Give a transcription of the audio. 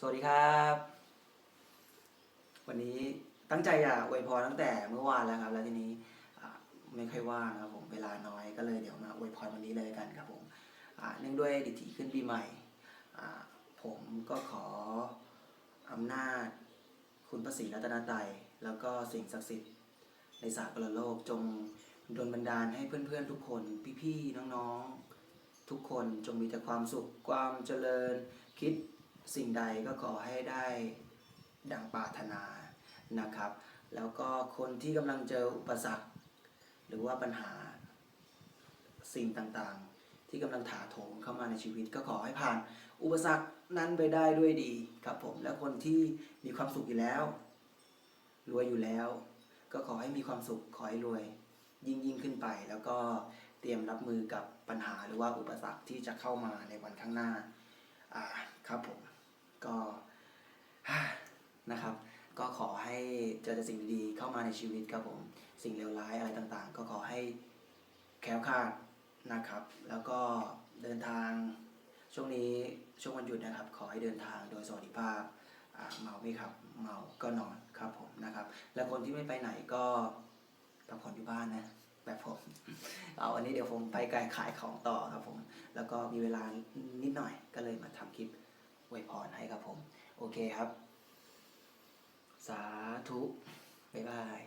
สวัสดีครับ วันนี้ตั้งใจจะอวยพรตั้งแต่เมื่อวานแล้วครับ แล้วทีนี้ไม่ค่อยว่างครับผมเวลาน้อยก็เลยเดี๋ยวมาอวยพรวันนี้เลยกันครับผมเนื่องด้วยดิถีขึ้นปีใหม่ผมก็ขออำนาจ คุณพระศรีรัตนตรัยแล้วก็สิ่งศักดิ์สิทธิ์ในสากลโลกจงดลบันดาลให้เพื่อนๆทุกคน พี่ๆน้องๆ ทุกคนจงมีแต่ความสุขความเจริญคิด สิ่งใดก็ขอให้ได้ดังปรารถนานะครับ แล้วก็คนที่กำลังเจออุปสรรค หรือว่าปัญหาสิ่งต่างๆ ที่กำลังถาโถมเข้ามาในชีวิต ก็ขอให้ผ่าน อุปสรรคนั้นไปได้ด้วยดีครับผม และคนที่มีความสุขอยู่แล้ว รวยอยู่แล้ว ก็ขอให้มีความสุขขอให้รวย ยิ่งยิ่งขึ้นไป แล้วก็เตรียมรับมือกับปัญหาหรือว่าอุปสรรคที่จะเข้ามาในวันข้างหน้าอ่าครับผม นะครับ ก็ขอให้เจอแต่สิ่งดีๆเข้ามาในชีวิตครับผม สิ่งเลวร้ายอะไรต่างๆ ก็ขอให้แคล้วคลาดนะครับ แล้วก็เดินทางช่วงนี้ช่วงวันหยุดนะครับ ขอให้เดินทางโดยสวัสดิภาพเมาไม่ขับเมาก็นอนครับผมนะครับ และคนที่ไม่ไปไหนก็พักผ่อนอยู่บ้านนะแบบผมเอาวันนี้เดี๋ยวผมไปไกลขายของต่อครับผม แล้วก็มีเวลานิดหน่อยก็เลยมาทำคลิปอวยพรให้ครับผม โอเคครับ สาธุ บ๊ายบาย